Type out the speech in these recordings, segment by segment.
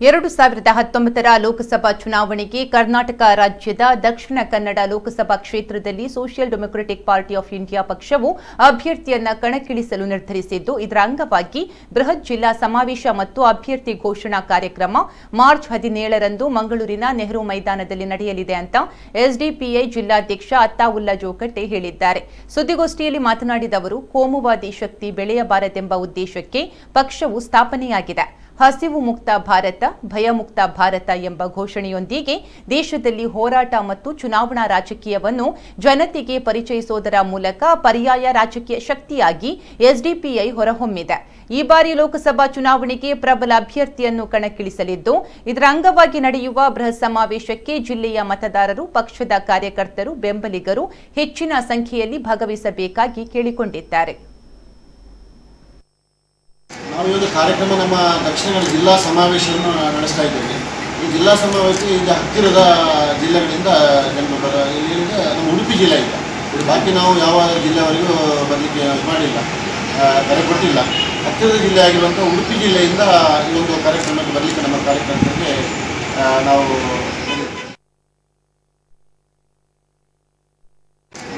ಎರಡು ಸಾವಿರದ ಹತ್ತೊಂಬತ್ತರ ಲೋಕಸಭಾ ಚುನಾವಣೆಗೆ ಕರ್ನಾಟಕ ರಾಜ್ಯದ ದಕ್ಷಿಣ ಕನ್ನಡ ಲೋಕಸಭಾ ಕ್ಷೇತ್ರದಲ್ಲಿ social democratic party of India ಪಕ್ಷವು ಅಭ್ಯರ್ಥಿಯನ್ನ ಕಣಕ್ಕಿಳಿಸಲು ನಿರ್ಧರಿಸಿದ್ದು, ಇದರ ಅಂಗವಾಗಿ ಬೃಹತ್ ಜಿಲ್ಲಾ ಸಮಾವೇಶ ಮತ್ತು ಅಭ್ಯರ್ಥಿ ಘೋಷಣಾ ಕಾರ್ಯಕ್ರಮ ಮಾರ್ಚ್ ಹದಿನೇಳರಂದು ಮಂಗಳೂರಿನ ನೆಹರು ಮೈದಾನದಲ್ಲಿ ನಡೆಯಲಿದೆ ಅಂತ ಎಸ್ಡಿಪಿಐ ಜಿಲ್ಲಾಧ್ಯಕ್ಷ ಅತ್ತಾವುಲ್ಲಾ ಜೋಕಟ್ಟೆ ಹೇಳಿದ್ದಾರೆ. ಸುದ್ದಿಗೋಷ್ಠಿಯಲ್ಲಿ ಮಾತನಾಡಿದ ಅವರು, ಕೋಮುವಾದಿ ಶಕ್ತಿ ಬೆಳೆಯಬಾರದೆಂಬ ಉದ್ದೇಶಕ್ಕೆ ಪಕ್ಷವು ಸ್ಥಾಪನೆಯಾಗಿದೆ. ಹಸಿವು ಮುಕ್ತ ಭಾರತ ಭಯಮುಕ್ತ ಭಾರತ ಎಂಬ ಘೋಷಣೆಯೊಂದಿಗೆ ದೇಶದಲ್ಲಿ ಹೋರಾಟ ಮತ್ತು ಚುನಾವಣಾ ರಾಜಕೀಯವನ್ನು ಜನತೆಗೆ ಪರಿಚಯಿಸುವುದರ ಮೂಲಕ ಪರ್ಯಾಯ ರಾಜಕೀಯ ಶಕ್ತಿಯಾಗಿ ಎಸ್ಡಿಪಿಐ ಹೊರಹೊಮ್ಮಿದೆ. ಈ ಬಾರಿ ಲೋಕಸಭಾ ಚುನಾವಣೆಗೆ ಪ್ರಬಲ ಅಭ್ಯರ್ಥಿಯನ್ನು ಕಣಕ್ಕಿಳಿಸಲಿದ್ದು, ಇದರ ಅಂಗವಾಗಿ ನಡೆಯುವ ಬೃಹತ್ ಸಮಾವೇಶಕ್ಕೆ ಜಿಲ್ಲೆಯ ಮತದಾರರು, ಪಕ್ಷದ ಕಾರ್ಯಕರ್ತರು, ಬೆಂಬಲಿಗರು ಹೆಚ್ಚಿನ ಸಂಖ್ಯೆಯಲ್ಲಿ ಭಾಗವಹಿಸಬೇಕಾಗಿ ಕೇಳಿಕೊಂಡಿದ್ದಾರೆ. ನಾವು ಒಂದು ಕಾರ್ಯಕ್ರಮ ನಮ್ಮ ದಕ್ಷಿಣ ಕನ್ನಡ ಜಿಲ್ಲಾ ಸಮಾವೇಶವನ್ನು ನಡೆಸ್ತಾ ಇದ್ದೇವೆ. ಈ ಜಿಲ್ಲಾ ಸಮಾವೇಶ ಈಗ ಹತ್ತಿರದ ಜಿಲ್ಲೆಗಳಿಂದ ಜನರು ಬರ ಇಲ್ಲಿಂದ ನಮ್ಮ ಉಡುಪಿ ಜಿಲ್ಲೆ ಈಗ. ಬಾಕಿ ನಾವು ಯಾವ ಜಿಲ್ಲೆವರೆಗೂ ಬರಲಿಕ್ಕೆ ಮಾಡಿಲ್ಲ ಕರೆ ಕೊಟ್ಟಿಲ್ಲ. ಹತ್ತಿರದ ಜಿಲ್ಲೆ ಆಗಿರುವಂಥ ಉಡುಪಿ ಜಿಲ್ಲೆಯಿಂದ ಈ ಒಂದು ಕಾರ್ಯಕ್ರಮಕ್ಕೆ ಬರಲಿಕ್ಕೆ ನಮ್ಮ ಕಾರ್ಯಕ್ರಮಕ್ಕೆ ನಾವು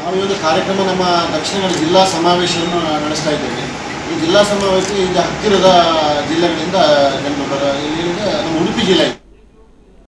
ನಾವು ಒಂದು ಕಾರ್ಯಕ್ರಮ ನಮ್ಮ ದಕ್ಷಿಣ ಕನ್ನಡ ಜಿಲ್ಲಾ ಸಮಾವೇಶವನ್ನು ನಡೆಸ್ತಾ ಇದ್ದೇವೆ. ಈ ಜಿಲ್ಲಾ ಸಮಾವೇಶ ಈಗ ಹತ್ತಿರದ ಜಿಲ್ಲೆಗಳಿಂದ ಜನರು ಬರ ಇದೆ ನಮ್ಮ ಉಡುಪಿ ಜಿಲ್ಲೆ.